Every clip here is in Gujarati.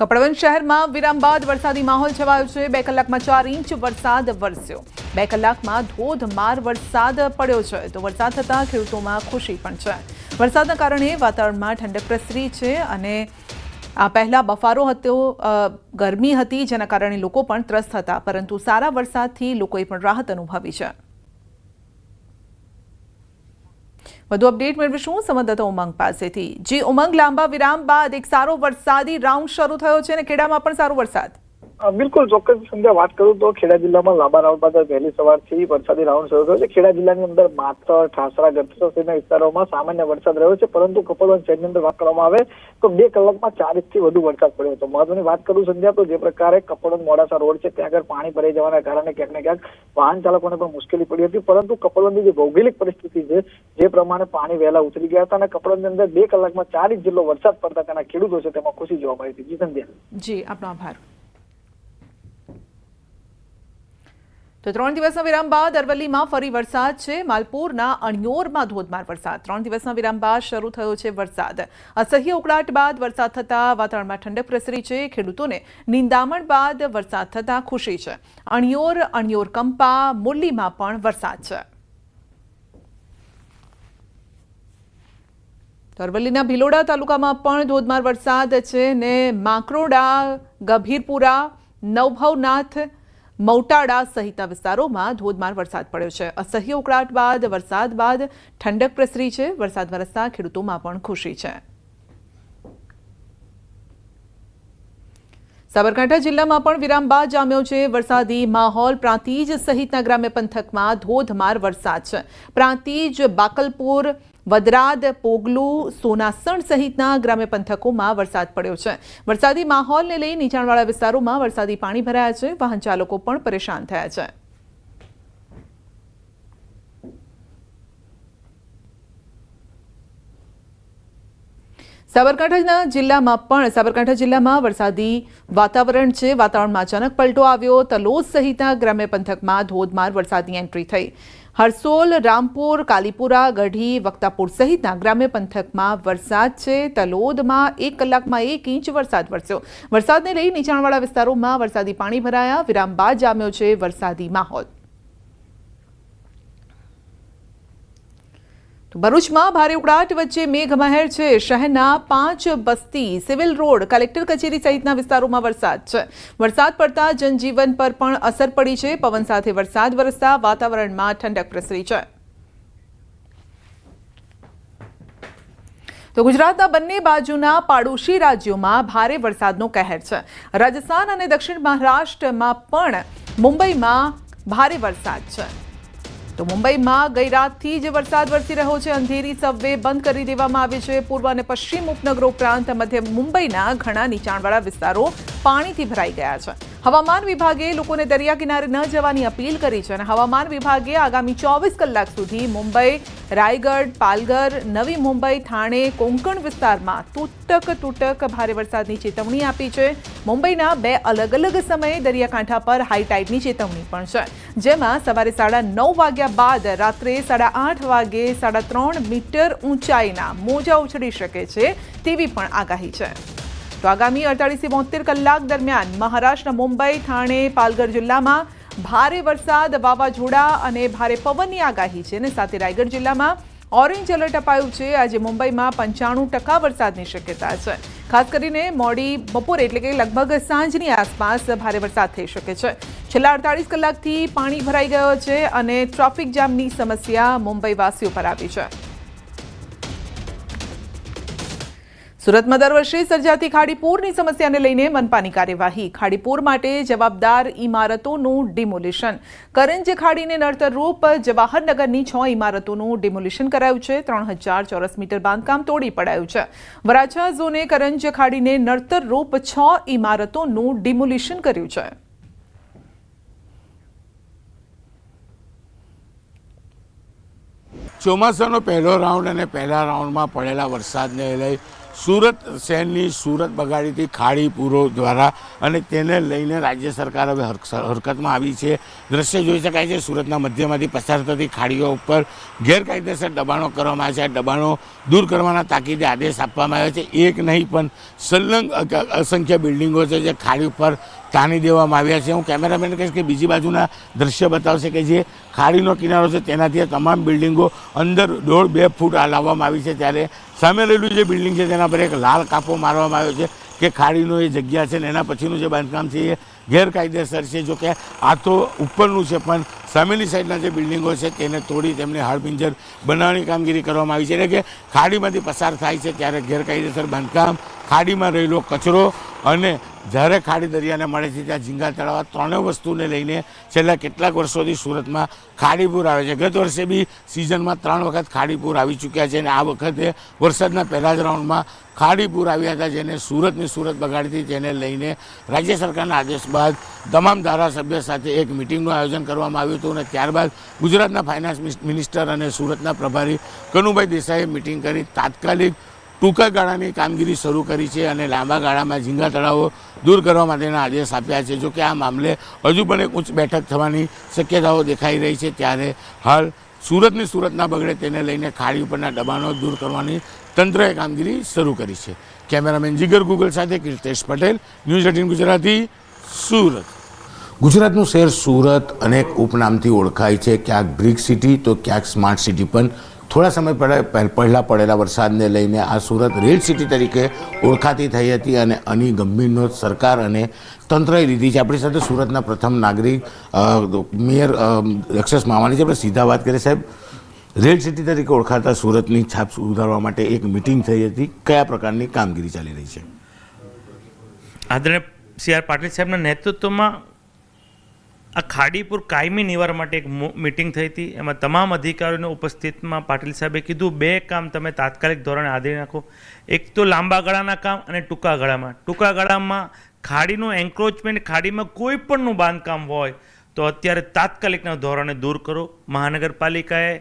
કપડવંજ શહેરમાં વિરામ બાદ વરસાદી માહોલ છવાયો છે. બે કલાકમાં ચાર ઇંચ વરસાદ વરસ્યો. બે કલાકમાં ધોધમાર વરસાદ પડ્યો છે. તો વરસાદ થતાં ખેડૂતોમાં ખુશી પણ છે. વરસાદના કારણે વાતાવરણમાં ઠંડક પ્રસરી છે અને આ પહેલા બફારો હતો ગરમી હતી, જેના કારણે લોકો પણ ત્રસ્ત હતા. પરંતુ સારા વરસાદથી લોકોએ પણ રાહત અનુભવી છે. વધુ અપડેટ મેળવીશું સંવાદદાતા ઉમંગ પાસેથી. જી, ઉમંગ, લાંબા વિરામ બાદ એક સારો વરસાદી રાઉન્ડ શરૂ થયો છે અને ખેડામાં પણ સારો વરસાદ. બિલકુલ ચોક્કસ સંધ્યા, વાત કરું તો ખેડા જિલ્લામાં લાંબા રાઉન્ડ બાદ વહેલી સવારથી વરસાદી રાઉન્ડ શરૂ થયો છે. ખેડા જિલ્લાની અંદર માત્ર ઠાસરા ગઢસર સહિતના વિસ્તારોમાં સામાન્ય વરસાદ રહ્યો છે, પરંતુ કપડવંજ શહેરની અંદર વાત કરવામાં આવે તો બે કલાકમાં ચાર ઇંચથી વધુ વરસાદ પડ્યો હતો. મહત્વની વાત કરું સંધ્યા, તો જે પ્રકારે કપડવંજ મોડાસા રોડ છે, ત્યાં આગળ પાણી ભરાઈ જવાના કારણે ક્યાંક ને ક્યાંક વાહન ચાલકોને પણ મુશ્કેલી પડી હતી, પરંતુ કપડવંજની જે ભૌગોલિક પરિસ્થિતિ છે, જે પ્રમાણે પાણી વહેલા ઉતરી ગયા હતા અને કપડવંજની અંદર બે કલાકમાં ઇંચ જેટલો વરસાદ પડતા તેના ખેડૂતો છે, તેમાં ખુશી જોવા મળી હતી. જી સંધ્યા. જી, આપનો આભાર. તો ત્રણ દિવસના વિરામ બાદ અરવલ્લીમાં ફરી વરસાદ છે. માલપુરના અણિયોરમાં ધોધમાર વરસાદ. ત્રણ દિવસના વિરામ બાદ શરૂ થયો છે વરસાદ. અસહ્ય ઉકળાટ બાદ વરસાદ થતાં વાતાવરણમાં ઠંડક પ્રસરી છે. ખેડૂતોને નિંદામણ બાદ વરસાદ થતાં ખુશી છે. અણિયોર અણિયોર કંપા, મુરલીમાં પણ વરસાદ છે. અરવલ્લીના ભિલોડા તાલુકામાં પણ ધોધમાર વરસાદ છે ને માકરોડા, ગભીરપુરા, નવભવનાથ મૌટાડા સહિતના વિસ્તારોમાં ધોધમાર વરસાદ પડ્યો છે. અસહ્ય ઉકળાટ બાદ, વરસાદ બાદ ઠંડક પ્રસરી છે. વરસાદ વરસતા ખેડૂતોમાં પણ ખુશી છે. સાબરકાંઠા જિલ્લામાં પણ વિરામ બાદ જામ્યો છે વરસાદી માહોલ. પ્રાંતિજ સહિતના ગ્રામ્ય પંથકમાં ધોધમાર વરસાદ છે. પ્રાંતિજ, બાકલપુર વદરાદ, પોગલુ, સોનાસણ સહિતના ગ્રામ્ય પંથકોમાં વરસાદ પડ્યો છે. વરસાદી માહોલને લઈ નીચાણવાળા વિસ્તારોમાં વરસાદી પાણી ભરાયા છે. વાહન ચાલકો પણ પરેશાન થયા છે. સાબરકાંઠાના જિલ્લામાં પણ, સાબરકાંઠા જિલ્લામાં વરસાદી વાતાવરણ છે. વાતાવરણમાં અચાનક પલટો આવ્યો. તલોદ સહિતના ગ્રામ્ય પંથકમાં ધોધમાર વરસાદની એન્ટ્રી થઈ. હરસોલ, રામપુર, કાલીપુરા, ગઢી, વક્તાપુર સહિતના ગ્રામ્ય પંથકમાં વરસાદ છે. તલોદમાં એક કલાકમાં એક ઇંચ વરસાદ વરસ્યો. વરસાદને લઈ નીચાણવાળા વિસ્તારોમાં વરસાદી પાણી ભરાયા. વિરામ બાદ જામ્યો છે વરસાદી માહોલ. ભરૂચમાં ભારે ઉકળાટ વચ્ચે મેઘમહેર છે. શહેરના પાંચ બસ્તી, સિવિલ રોડ, કલેક્ટર કચેરી સહિતના વિસ્તારોમાં વરસાદ છે. વરસાદ પડતા જનજીવન પર પણ અસર પડી છે. પવન સાથે વરસાદ વરસતા વાતાવરણમાં ઠંડક પ્રસરી છે. તો ગુજરાતના બંને બાજુના પાડોશી રાજ્યોમાં ભારે વરસાદનો કહેર છે. રાજસ્થાન અને દક્ષિણ મહારાષ્ટ્રમાં પણ મુંબઈમાં ભારે વરસાદ છે. તો મુંબઈમાં ગઈ રાતથી જ વરસાદ વરસી રહ્યો છે. અંધેરી સબવે બંધ કરી દેવામાં આવી છે. પૂર્વ અને પશ્ચિમ ઉપનગરો ઉપરાંત મધ્ય મુંબઈના ઘણા નીચાણવાળા વિસ્તારો પાણીથી ભરાઈ ગયા છે. હવામાન વિભાગે લોકોને દરિયા કિનારે ન જવાની અપીલ કરી છે અને હવામાન વિભાગે આગામી ચોવીસ કલાક સુધી મુંબઈ, રાયગઢ, પાલઘર, નવી મુંબઈ, થાણે, કોંકણ વિસ્તારમાં તૂટક તૂટક ભારે વરસાદની ચેતવણી આપી છે. મુંબઈના બે અલગ અલગ સમયે દરિયાકાંઠા પર હાઈ ટાઈડની ચેતવણી પણ છે. જેમાં સવારે સાડા નવ વાગ્યા બાદ રાત્રે સાડા આઠ વાગે સાડા ત્રણ મીટર ઊંચાઈના મોજા ઉછળી શકે છે તેવી પણ આગાહી છે. તો આગામી અડતાલીસથી બોતેર કલાક દરમિયાન મહારાષ્ટ્રના મુંબઈ, થાણે, પાલઘર જિલ્લામાં ભારે વરસાદ, વાવાઝોડા અને ભારે પવનની આગાહી છે અને સાથે રાયગઢ જિલ્લામાં ઓરેન્જ એલર્ટ અપાયું છે. આજે મુંબઈમાં પંચાણું ટકા વરસાદની શક્યતા છે. ખાસ કરીને મોડી બપોરે એટલે કે લગભગ સાંજની આસપાસ ભારે વરસાદ થઈ શકે છે. છેલ્લા અડતાળીસ કલાકથી પાણી ભરાઈ ગયો છે અને ટ્રાફિક જામની સમસ્યા મુંબઈવાસીઓ પર આવી છે. સુરતમાં દર વર્ષે સર્જાતી ખાડીપૂરની સમસ્યાને લઈને મનપાની કાર્યવાહી. ખાડીપૂર માટે જવાબદાર ઇમારતોનું ડિમોલિશન. કરંજ ખાડીને નડતરરૂપ જવાહરનગરની છ ઇમારતોનું ડિમોલિશન કરાયું છે. ત્રણ હજાર ચોરસ મીટર બાંધકામ તોડી પડાયું છે. વરાછા ઝોને કરંજ ખાડીને નડતરરૂપ છ ઇમારતોનું ડિમોલિશન કર્યું છે. ચોમાસાનો પહેલો રાઉન્ડ અને પહેલા રાઉન્ડમાં પડેલા વરસાદને લઈ સુરત શહેરની સુરત બગાડીથી ખાડી પૂરો દ્વારા અને તેને લઈને રાજ્ય સરકાર હવે હરક- હરકતમાં આવી છે. દ્રશ્ય જોઈ શકાય છે, સુરતના મધ્યમાંથી પસાર થતી ખાડીઓ ઉપર ગેરકાયદેસર દબાણો કરવામાં આવ્યા છે. આ દબાણો દૂર કરવાના તાકીદે આદેશ આપવામાં આવ્યો છે. એક નહીં પણ સંલગ્ન અસંખ્ય બિલ્ડિંગો છે જે ખાડી ઉપર તાણી દેવામાં આવ્યા છે. હું કેમેરામેન કહીશ કે બીજી બાજુના દ્રશ્ય બતાવશે કે જે ખાડીનો કિનારો છે, તેનાથી આ તમામ બિલ્ડિંગો અંદર દોઢ બે ફૂટ લાવવામાં આવી છે. ત્યારે સામે રહેલું જે બિલ્ડિંગ છે, તેના પર એક લાલ કાપો મારવામાં આવ્યો છે કે ખાડીનો એ જગ્યા છે ને એના પછીનું જે બાંધકામ છે એ ગેરકાયદેસર છે. જો કે આ તો ઉપરનું છે, પણ સામેની સાઈડના જે બિલ્ડિંગો છે, તેને તોડી તેમને હાડપિંજર બનાવવાની કામગીરી કરવામાં આવી છે. એટલે કે ખાડીમાંથી પસાર થાય છે, ત્યારે ગેરકાયદેસર બાંધકામ ખાડીમાં રહેલો કચરો અને જ્યારે ખાડી દરિયાને મળે છે ત્યાં ઝીંગા તળાવ ત્રણે વસ્તુને લઈને છેલ્લા કેટલાક વર્ષોથી સુરતમાં ખાડીપૂર આવે છે. ગત વર્ષે બી સિઝનમાં ત્રણ વખત ખાડીપૂર આવી ચૂક્યા છે અને આ વખતે વરસાદના પહેલા જ રાઉન્ડમાં ખાડીપૂર આવ્યા હતા જેને સુરતની સુરત બગાડીથી તેને લઈને રાજ્ય સરકારના આદેશ બાદ તમામ ધારાસભ્ય સાથે એક મિટિંગનું આયોજન કરવામાં આવ્યું હતું અને ત્યારબાદ ગુજરાતના ફાઇનાન્સ મિનિસ્ટર અને સુરતના પ્રભારી કનુભાઈ દેસાઈએ મિટિંગ કરી તાત્કાલિક ટૂંકા ગાળાની કામગીરી શરૂ કરી છે અને લાંબા ગાળામાં ઝીંગા તળાવો દૂર કરવા માટેના આદેશ આપ્યા છે. જો કે આ મામલે હજુ પણ એક ઉચ્ચ બેઠક થવાની શક્યતાઓ દેખાઈ રહી છે. ત્યારે હાલ સુરતની સુરતના બગડે તેને લઈને ખાડી ઉપરના દબાણો દૂર કરવાની તંત્રએ કામગીરી શરૂ કરી છે. કેમેરામેન જીગર ગુગલ સાથે કીર્તેશ પટેલ, ન્યૂઝ એટીન ગુજરાતી, સુરત. ગુજરાતનું શહેર સુરત અનેક ઉપનામથી ઓળખાય છે. ક્યાંક બ્રિક સિટી તો ક્યાંક સ્માર્ટ સિટી પણ થોડા સમય પહેલાં પહે- પડેલા વરસાદને લઈને આ સુરત રેડ સિટી તરીકે ઓળખાતી થઈ હતી અને આની ગંભીર નોંધ સરકાર અને તંત્રએ લીધી છે. આપણી સાથે સુરતના પ્રથમ નાગરિક મેયર અ, મામાની છે. આપણે સીધા વાત કરીએ. સાહેબ રેડ સિટી તરીકે ઓળખાતા સુરતની છાપ સુધારવા માટે એક મિટિંગ થઈ હતી. કયા પ્રકારની કામગીરી ચાલી રહી છે? આદરણીય સી આર પાટીલ સાહેબના નેતૃત્વમાં આ ખાડીપુર કાયમી નિવાર માટે એક મિટિંગ થઈ હતી. એમાં તમામ અધિકારીઓની ઉપસ્થિતમાં પાટીલ સાહેબે કીધું, બે કામ તમે તાત્કાલિક ધોરણે આદરી નાખો. એક તો લાંબા ગાળાના કામ અને ટૂંકા ગાળામાં. ટૂંકા ગાળામાં ખાડીનું એન્ક્રોચમેન્ટ ખાડીમાં કોઈ પણનું બાંધકામ હોય તો અત્યારે તાત્કાલિકના ધોરણે દૂર કરો. મહાનગરપાલિકાએ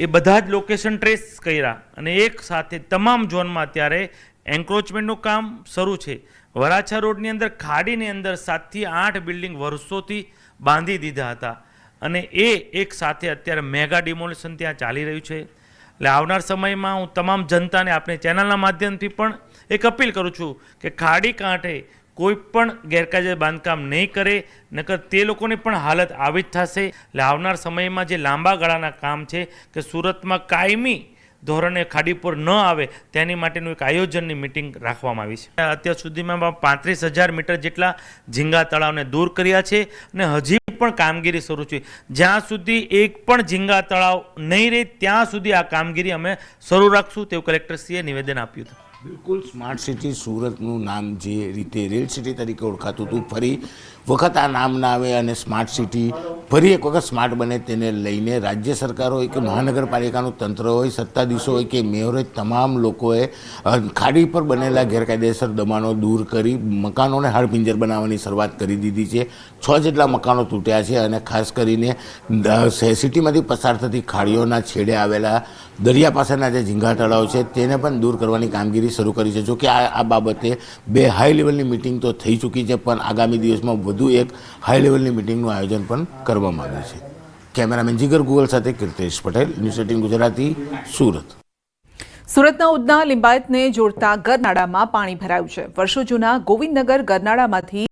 એ બધા જ લોકેશન ટ્રેસ કર્યા અને એક સાથે તમામ ઝોનમાં અત્યારે એન્ક્રોચમેન્ટનું કામ શરૂ છે. વરાછા રોડની અંદર ખાડીની અંદર સાતથી આઠ બિલ્ડિંગ વર્ષોથી બાંધી દીધા હતા અને એ એક સાથે અત્યારે મેગા ડિમોલિશન ત્યાં ચાલી રહ્યું છે. એટલે આવનાર સમયમાં હું તમામ જનતાને આપણે ચેનલના માધ્યમથી પણ એક અપીલ કરું છું કે ખાડી કાંઠે કોઈ પણ ગેરકાયદે બાંધકામ નહીં કરે, નકર તે લોકોની પણ હાલત આવી જ થશે. એટલે આવનાર સમયમાં જે લાંબા ગાળાના કામ છે કે સુરતમાં કાયમી ધોરણે ખાડીપુર ન આવે, તેની માટેનું એક આયોજનની મિટિંગ રાખવામાં આવી છે. અત્યાર સુધીમાં પાંત્રીસ હજાર મીટર જેટલા ઝીંગા તળાવને દૂર કર્યા છે અને હજી પણ કામગીરી શરૂ છે. જ્યાં સુધી એક પણ ઝીંગા તળાવ નહીં રહે, ત્યાં સુધી આ કામગીરી અમે શરૂ રાખશું, તેવું કલેક્ટરશ્રીએ નિવેદન આપ્યું હતું. બિલકુલ સ્માર્ટ સિટી સુરતનું નામ જે રીતે રેલ સિટી તરીકે ઓળખાતું હતું, ફરી વખત આ નામ ના આવે અને સ્માર્ટ સિટી ફરી એક વખત સ્માર્ટ બને તેને લઈને રાજ્ય સરકાર હોય કે મહાનગરપાલિકાનું તંત્ર હોય, સત્તાધીશો હોય કે મેયર હોય, તમામ લોકોએ ખાડી પર બનેલા ગેરકાયદેસર દબાણો દૂર કરી મકાનોને હાડપિંજર બનાવવાની શરૂઆત કરી દીધી છે. છ જેટલા મકાનો તૂટ્યા છે અને ખાસ કરીને સિટીમાંથી પસાર થતી ખાડીઓના છેડે આવેલા દરિયા પાસેના જે ઝીંગા તળાવ છે, તેને પણ દૂર કરવાની કામગીરી શરૂ કરી છે. જોકે આ આ બાબતે બે હાઈ લેવલની મિટિંગ તો થઈ ચૂકી છે, પણ આગામી દિવસમાં વધુ એક હાઈ લેવલની મિટિંગનું આયોજન પણ કરવામાં આવ્યું છે. કેમેરામેન જીગર ગુગલ સાથે કીર્તેશ પટેલ, ન્યૂઝ એટીન ગુજરાતી, સુરત. સુરતના ઉદના લિંબાયતને જોડતા ગરનાળામાં પાણી ભરાયું છે. વર્ષો જૂના ગોવિંદનગર ગરનાળામાંથી